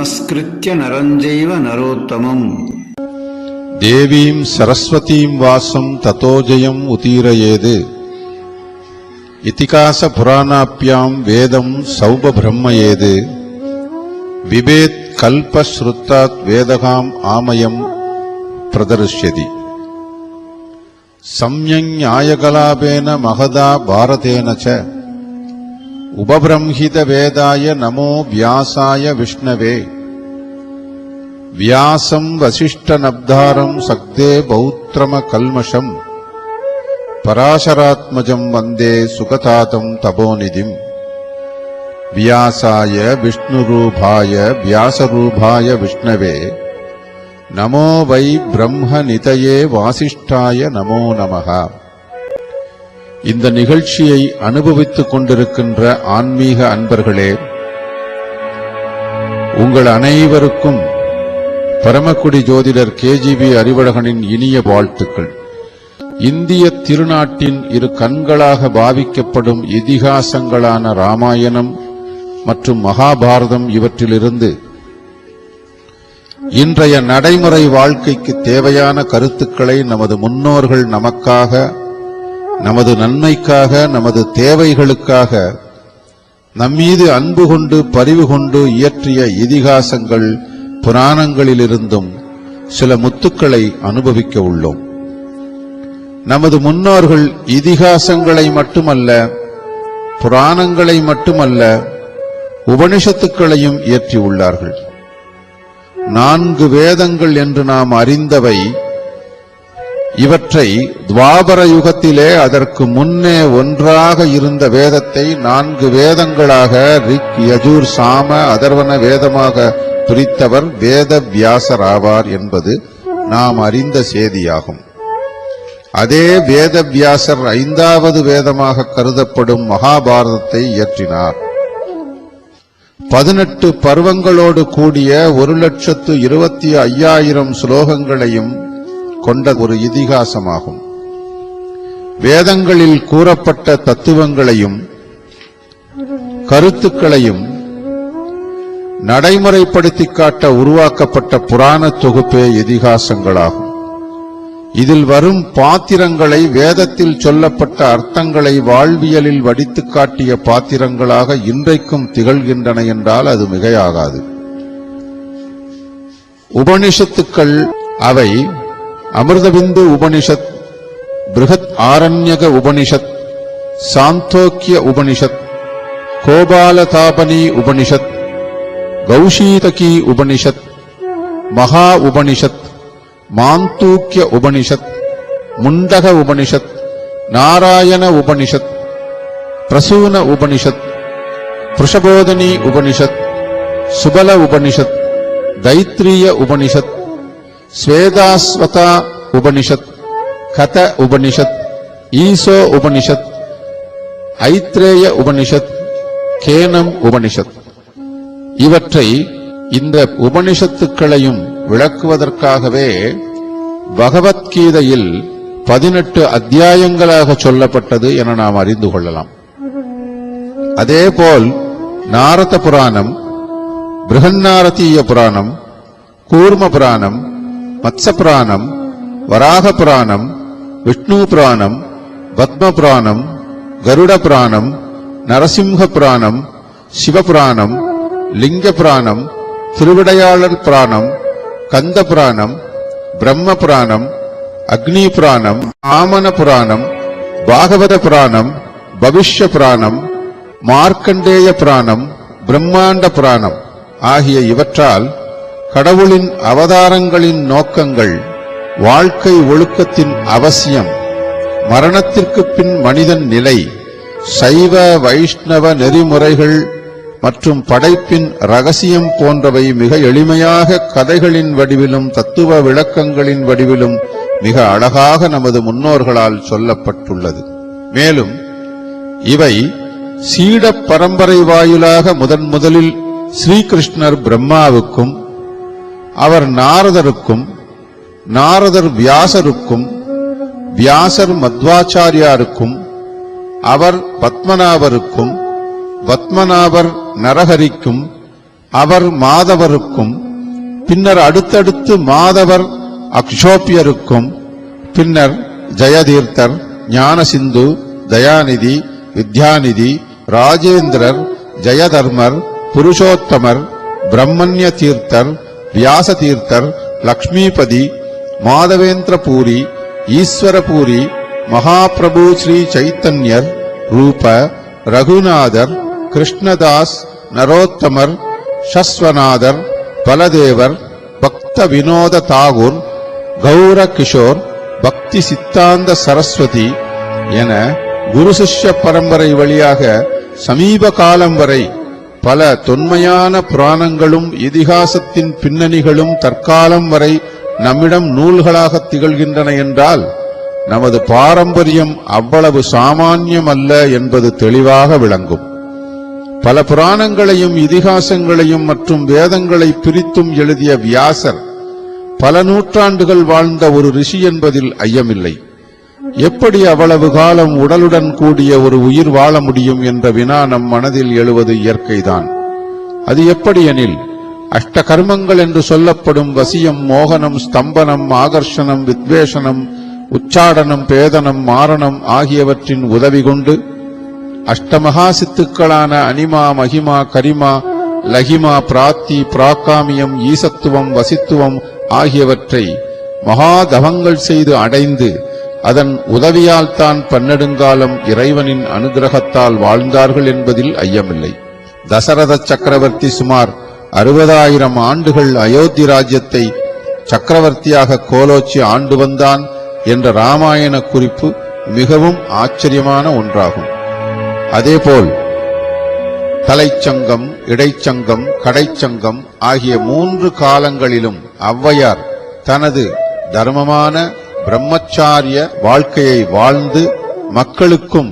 நமஸ்கிருத்திய நரஞ்சைவ நரோத்தமம். தேவீம் சரஸ்வதீம் வாசம் தத்தோஜயம் உதீரயேது. இத்திகாச புராணாபியாம் வேதம் சௌப பிரம்மயேது விபேத் கல்பஸ்ருத்தாத் வேதகாம் ஆமயம் பிரதரிஷ்யதி. சம்யங் நியாயகலாபேன மகதா பாரதேன उपब्रंहितवेदाय नमो व्यासाय विष्णवे। व्यासम् वसिष्ठनब्धारम् सक्ते बौत्रमकल्मषम् पराशरात्मजम् वन्दे सुखतातम् तपोनिधिम्। व्यासाय विष्णुरूभाय व्यासरूभाय विष्णवे। नमो वै ब्रह्मनितये वासिष्ठाय नमो नमः। இந்த நிகழ்ச்சியை அனுபவித்துக் கொண்டிருக்கின்ற ஆன்மீக அன்பர்களே உங்கள் அனைவருக்கும் பரமக்குடி ஜோதிடர் கேஜிபி அறிவழகனின் இனிய வாழ்த்துக்கள். இந்திய திருநாட்டின் இரு கண்களாக பாவிக்கப்படும் இதிகாசங்களான ராமாயணம் மற்றும் மகாபாரதம் இவற்றிலிருந்து இன்றைய நடைமுறை வாழ்க்கைக்கு தேவையான கருத்துக்களை நமது முன்னோர்கள் நமக்காக நமது நன்மைக்காக நமது தேவைகளுக்காக நம்மீது அன்பு கொண்டு பரிவு கொண்டு இயற்றிய இதிகாசங்கள் புராணங்களிலிருந்தும் சில முத்துக்களை அனுபவிக்க உள்ளோம். நமது முன்னோர்கள் இதிகாசங்களை மட்டுமல்ல புராணங்களை மட்டுமல்ல உபனிஷத்துக்களையும் இயற்றியுள்ளார்கள் நான்கு வேதங்கள் என்று நாம் அறிந்தவை இவற்றை துவாபர யுகத்திலே அதற்கு முன்னே ஒன்றாக இருந்த வேதத்தை நான்கு வேதங்களாக ரிக் யஜூர் சாம அதர்வன வேதமாக பிரித்தவர் வேத வியாசர் ஆவார் என்பது நாம் அறிந்த செய்தியாகும். அதே வேத வியாசர் ஐந்தாவது வேதமாக கருதப்படும் மகாபாரதத்தை இயற்றினார். பதினெட்டு பருவங்களோடு கூடிய ஒரு லட்சத்து இருபத்தி ஐயாயிரம் ஸ்லோகங்களையும் கொண்ட ஒரு இதிகாசமாகும். வேதங்களில் கூறப்பட்ட தத்துவங்களையும் கருத்துக்களையும் நடைமுறைப்படுத்தி காட்ட உருவாக்கப்பட்ட புராண தொகுப்பே இதிகாசங்களாகும். இதில் வரும் பாத்திரங்களை வேதத்தில் சொல்லப்பட்ட அர்த்தங்களை வாழ்வியலில் வடித்து காட்டிய பாத்திரங்களாக இன்றைக்கும் திகழ்கின்றன என்றால் அது மிகையாகாது. உபனிஷத்துக்கள் அவை அமிர்தபிந்து உபனிஷத் பிருகத் ஆரண்யக உபனிஷத் சாந்தோக்கிய உபனிஷத் கோபாலதாபனி உபனிஷத் கௌஷீதகி உபனிஷத் மகா உபனிஷத் மாந்தூக்கிய உபனிஷத் முண்டக உபனிஷத் நாராயண உபனிஷத் பிரசூன உபனிஷத் புருஷபோதனி உபனிஷத் சுபல உபனிஷத் தைத்திரிய உபனிஷத் ஸ்வேதாஸ்வதா உபனிஷத் கத உபனிஷத் ஈசோ உபனிஷத் ஐத்ரேய உபனிஷத் கேனம் உபனிஷத். இவற்றை இந்த உபனிஷத்துக்களையும் விளக்குவதற்காகவே பகவத்கீதையில் பதினெட்டு அத்தியாயங்களாக சொல்லப்பட்டது என நாம் அறிந்து கொள்ளலாம். அதேபோல் நாரத புராணம் பிருகன்னாரதீய புராணம் கூர்ம புராணம் மத்ச புராணம் வராக புராணம் விஷ்ணு புராணம் பத்ம புராணம் கருட புராணம் நரசிம்ஹ புராணம் சிவபுராணம் லிங்க புராணம் திருவிடையாளர் புராணம் கந்த புராணம் பிரம்ம புராணம் அக்னி புராணம் ஆமன புராணம் பாகவத புராணம் பவிஷ்ய புராணம் மார்க்கண்டேய புராணம் பிரம்மாண்ட புராணம் ஆகிய இவற்றால் கடவுளின் அவதாரங்களின் நோக்கங்கள் வாழ்க்கை ஒழுக்கத்தின் அவசியம் மரணத்திற்கு பின் மனிதன் நிலை சைவ வைஷ்ணவ நெறிமுறைகள் மற்றும் படைப்பின் ரகசியம் போன்றவை மிக எளிமையாக கதைகளின் வடிவிலும் தத்துவ விளக்கங்களின் வடிவிலும் மிக அழகாக நமது முன்னோர்களால் சொல்லப்பட்டுள்ளது. மேலும் இவை சீட பரம்பரை வாயிலாக முதன் முதலில் ஸ்ரீகிருஷ்ணர் பிரம்மாவுக்கும் அவர் நாரதருக்கும் நாரதர் வியாசருக்கும் வியாசர் மத்வாச்சாரியாருக்கும் அவர் பத்மநாபருக்கும் பத்மநாபர் நரஹரிக்கும் அவர் மாதவருக்கும் பின்னர் அடுத்தடுத்து மாதவர் அக்ஷோபியருக்கும் பின்னர் ஜெயதீர்த்தர் ஞானசிந்து தயாநிதி வித்யாநிதி ராஜேந்திரர் ஜெயதர்மர் புருஷோத்தமர் பிரம்மண்ய தீர்த்தர் வியாச தீர்த்தர் லக்ஷ்மிபதி மாதவேந்திரபூரி ஈஸ்வரபூரி மகாபிரபு ஸ்ரீ சைத்தன்யர் ரூப ரகுநாதர் கிருஷ்ணதாஸ் நரோத்தமர் ஷஸ்வநாதர் பலதேவர் பக்த வினோத தாகூர் கௌர கிஷோர் பக்தி சித்தாந்த சரஸ்வதி என குரு சிஷ்ய பரம்பரை வழியாக சமீப காலம் வரை பல தொன்மையான புராணங்களும் இதிகாசத்தின் பின்னணிகளும் தற்காலம் வரை நம்மிடம் நூல்களாக திகழ்கின்றன என்றால் நமது பாரம்பரியம் அவ்வளவு சாமானியம் அல்ல என்பது தெளிவாக விளங்கும். பல புராணங்களையும் இதிகாசங்களையும் மற்றும் வேதங்களை பிரித்தும் எழுதிய வியாசர் பல நூற்றாண்டுகள் வாழ்ந்த ஒரு ரிஷி என்பதில் ஐயமில்லை. எப்படி அவ்வளவு காலம் உடலுடன் கூடிய ஒரு உயிர் வாழ முடியும் என்ற வினா நம் மனதில் எழுவது இயற்கைதான். அது எப்படி எனில் அஷ்ட கர்மங்கள் என்று சொல்லப்படும் வசியம் மோகனம் ஸ்தம்பனம் ஆகர்ஷணம் வித்வேஷனம் உச்சாடனம் பேதனம் மாரணம் ஆகியவற்றின் உதவி கொண்டு அஷ்டமகா சித்துக்களான அனிமா மகிமா கரிமா லகிமா பிராத்தி பிராக்காமியம் ஈசத்துவம் வசித்துவம் ஆகியவற்றை மகாதவங்கள் செய்து அடைந்து அதன் உதவியால் தான் பன்னெடுங்காலம் இறைவனின் அனுகிரகத்தால் வாழ்ந்தார்கள் என்பதில் ஐயமில்லை. தசரத சக்கரவர்த்தி சுமார் அறுபதாயிரம் ஆண்டுகள் அயோத்தி ராஜ்யத்தை சக்கரவர்த்தியாக கோலோச்சி ஆண்டு வந்தான் என்ற ராமாயண குறிப்பு மிகவும் ஆச்சரியமான ஒன்றாகும். அதேபோல் தலைச்சங்கம் இடைச்சங்கம் கடைச்சங்கம் ஆகிய மூன்று காலங்களிலும் ஔவையார் தனது தர்மமான பிரம்மச்சாரிய வாழ்க்கையை வாழ்ந்து மக்களுக்கும்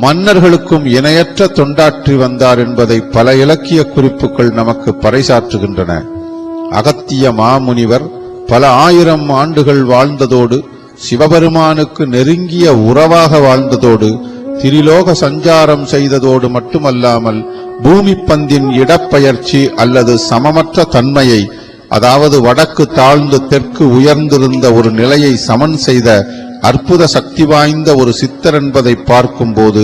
மன்னர்களுக்கும் இணையற்ற தொண்டாற்றி வந்தார் என்பதை பல இலக்கிய குறிப்புகள் நமக்கு பறைசாற்றுகின்றன. அகத்திய மாமுனிவர் பல ஆயிரம் ஆண்டுகள் வாழ்ந்ததோடு சிவபெருமானுக்கு நெருங்கிய உறவாக வாழ்ந்ததோடு திரிலோக சஞ்சாரம் செய்ததோடு மட்டுமல்லாமல் பூமி பந்தின் இடப்பெயர்ச்சி அல்லது சமமற்ற தன்மையை அதாவது வடக்கு தாழ்ந்து தெற்கு உயர்ந்திருந்த ஒரு நிலையை சமன் செய்த அற்புத சக்தி வாய்ந்த ஒரு சித்தர் என்பதை பார்க்கும்போது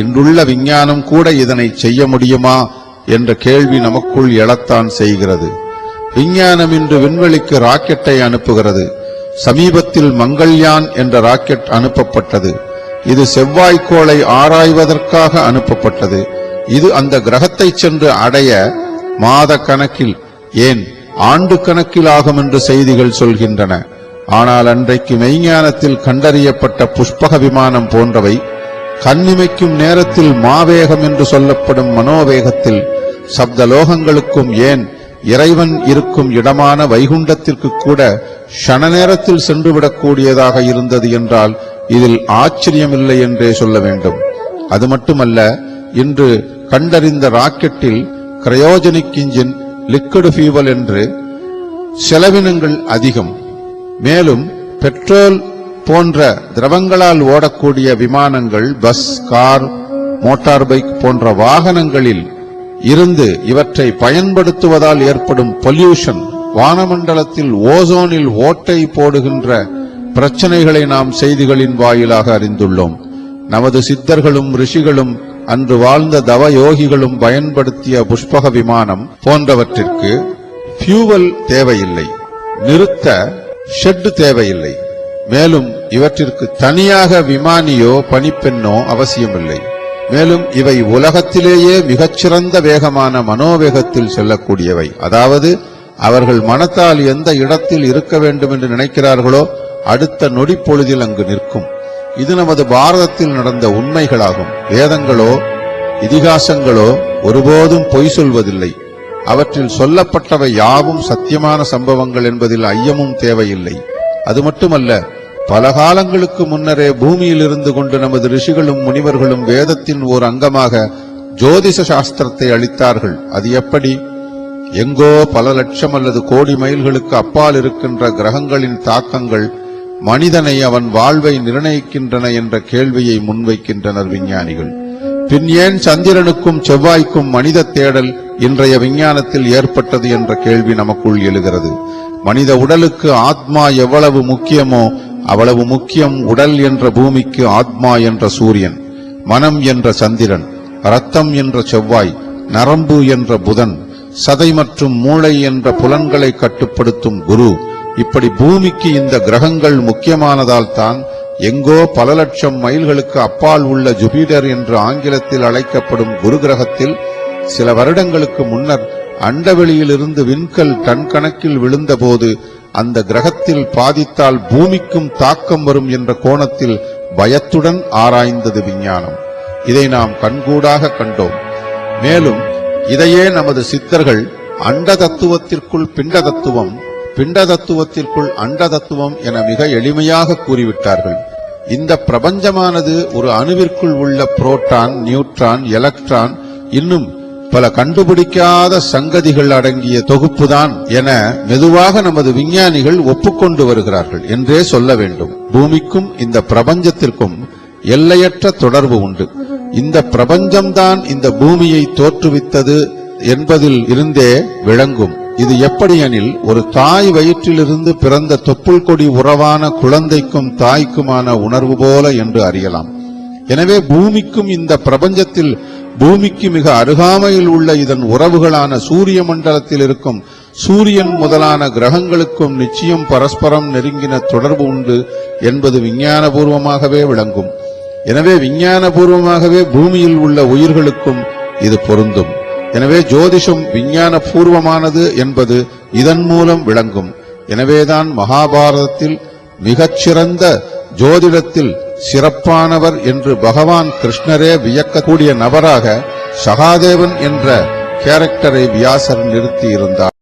இன்றுள்ள விஞ்ஞானம் கூட இதனை செய்ய முடியுமா என்ற கேள்வி நமக்குள் எழத்தான் செய்கிறது. விஞ்ஞானம் இன்று விண்வெளிக்கு ராக்கெட்டை அனுப்புகிறது. சமீபத்தில் மங்கள்யான் என்ற ராக்கெட் அனுப்பப்பட்டது. இது செவ்வாய்க்கோளை ஆராய்வதற்காக அனுப்பப்பட்டது. இது அந்த கிரகத்தை சென்று அடைய மாத கணக்கில் ஏன் ஆண்டு கணக்கில் ஆகும் என்று செய்திகள் சொல்கின்றன. ஆனால் அன்றைக்கு மெய்ஞானத்தில் கண்டறியப்பட்ட புஷ்பக விமானம் போன்றவை கண்ணிமைக்கும் நேரத்தில் மாவேகம் என்று சொல்லப்படும் மனோவேகத்தில் சப்த லோகங்களுக்கும் ஏன் இறைவன் இருக்கும் இடமான வைகுண்டத்திற்கு கூட ஷண நேரத்தில் சென்றுவிடக்கூடியதாக இருந்தது என்றால் இதில் ஆச்சரியமில்லை என்றே சொல்ல வேண்டும். அது மட்டுமல்ல இன்று கண்டறிந்த ராக்கெட்டில் கிரயோஜனிக் இன்ஜின் லிக்விட் ஃபியூவல் என்று செலவினங்கள் அதிகம். மேலும் பெட்ரோல் போன்ற திரவங்களால் ஓடக்கூடிய விமானங்கள் பஸ் கார் மோட்டார் பைக் போன்ற வாகனங்களில் இருந்து இவற்றை பயன்படுத்துவதால் ஏற்படும் பொல்யூஷன் வானமண்டலத்தில் ஓசோனில் ஓட்டை போடுகின்ற பிரச்சனைகளை நாம் செய்திகளின் வாயிலாக அறிந்துள்ளோம். நமது சித்தர்களும் ரிஷிகளும் அன்று வாழ்ந்த தவ யோகிகளும் பயன்படுத்திய புஷ்பக விமானம் போன்றவற்றிற்கு ஃபியூவல் தேவையில்லை நிறுத்த ஷெட் தேவையில்லை. மேலும் இவற்றிற்கு தனியாக விமானியோ பணிப்பெண்ணோ அவசியமில்லை. மேலும் இவை உலகத்திலேயே மிகச்சிறந்த வேகமான மனோவேகத்தில் செல்லக்கூடியவை. அதாவது அவர்கள் மனத்தால் எந்த இடத்தில் இருக்க வேண்டும் என்று நினைக்கிறார்களோ அடுத்த நொடிப்பொழுதில் அங்கு நிற்கும். இது நமது பாரதத்தில் நடந்த உண்மைகளாகும். வேதங்களோ இதிகாசங்களோ ஒருபோதும் பொய் சொல்வதில்லை. அவற்றில் சொல்லப்பட்டவை யாவும் சத்தியமான சம்பவங்கள் என்பதில் ஐயமும் தேவையில்லை. அது மட்டுமல்ல பல காலங்களுக்கு முன்னரே பூமியில் இருந்து கொண்டு நமது ரிஷிகளும் முனிவர்களும் வேதத்தின் ஓர் அங்கமாக ஜோதிஷ சாஸ்திரத்தை அளித்தார்கள். அது எப்படி? எங்கோ பல லட்சம் அல்லது கோடி மைல்களுக்கு அப்பால் இருக்கின்ற கிரகங்களின் தாக்கங்கள் மனிதனை அவன் வாழ்வை நிர்ணயிக்கின்றன என்ற கேள்வியை முன்வைக்கின்றனர் விஞ்ஞானிகள். பின் ஏன் சந்திரனுக்கும் செவ்வாய்க்கும் மனித தேடல் இன்றைய விஞ்ஞானத்தில் ஏற்பட்டது என்ற கேள்வி நமக்குள் எழுகிறது. மனித உடலுக்கு ஆத்மா எவ்வளவு முக்கியமோ அவ்வளவு முக்கியம் உடல் என்ற பூமிக்கு ஆத்மா என்ற சூரியன் மனம் என்ற சந்திரன் ரத்தம் என்ற செவ்வாய் நரம்பு என்ற புதன் சதை மற்றும் மூளை என்ற புலன்களை கட்டுப்படுத்தும் குரு இப்படி பூமிக்கு இந்த கிரகங்கள் முக்கியமானதால் தான் எங்கோ பல லட்சம் மைல்களுக்கு அப்பால் உள்ள ஜூபிடர் என்று ஆங்கிலத்தில் அழைக்கப்படும் குரு கிரகத்தில் சில வருடங்களுக்கு முன்னர் அண்டவெளியிலிருந்து விண்கல் டன் கணக்கில் விழுந்தபோது அந்த கிரகத்தில் பாதித்தால் பூமிக்கும் தாக்கம் வரும் என்ற கோணத்தில் பயத்துடன் ஆராய்ந்தது விஞ்ஞானம். இதை நாம் கண்கூடாக கண்டோம். மேலும் இதையே நமது சித்தர்கள் அண்ட தத்துவத்திற்குள் பிண்ட தத்துவம் பிண்ட தத்துவத்திற்குள் அண்ட தத்துவம் என மிக எளிமையாக கூறிவிட்டார்கள். இந்த பிரபஞ்சமானது ஒரு அணுவிற்குள் உள்ள புரோட்டான் நியூட்ரான் எலக்ட்ரான் இன்னும் பல கண்டுபிடிக்காத சங்கதிகள் அடங்கிய தொகுப்புதான் என மெதுவாக நமது விஞ்ஞானிகள் ஒப்புக்கொண்டு வருகிறார்கள் என்றே சொல்ல வேண்டும். பூமிக்கும் இந்த பிரபஞ்சத்திற்கும் எல்லையற்ற தொடர்பு உண்டு. இந்த பிரபஞ்சம்தான் இந்த பூமியை தோற்றுவித்தது என்பதில் இருந்தே விளங்கும். இது எப்படியெனில் ஒரு தாய் வயிற்றிலிருந்து பிறந்த தொப்புள் கொடி உறவான குழந்தைக்கும் தாய்க்குமான உணர்வு போல என்று அறியலாம். எனவே பூமிக்கும் இந்த பிரபஞ்சத்தில் பூமிக்கு மிக அருகாமையில் உள்ள இதன் உறவுகளான சூரிய மண்டலத்தில் இருக்கும் சூரியன் முதலான கிரகங்களுக்கும் நிச்சயம் பரஸ்பரம் நெருங்கின தொடர்பு உண்டு என்பது விஞ்ஞானபூர்வமாகவே விளங்கும். எனவே விஞ்ஞானபூர்வமாகவே பூமியில் உள்ள உயிர்களுக்கும் இது பொருந்தும். எனவே ஜோதிஷம் விஞ்ஞான பூர்வமானது என்பது இதன் மூலம் விளங்கும். எனவேதான் மகாபாரதத்தில் மிகச்சிறந்த ஜோதிடத்தில் சிறப்பானவர் என்று பகவான் கிருஷ்ணரே வியக்கக்கூடிய நபராக சகாதேவன் என்ற கேரக்டரை வியாசர் நிறுத்தியிருந்தார்.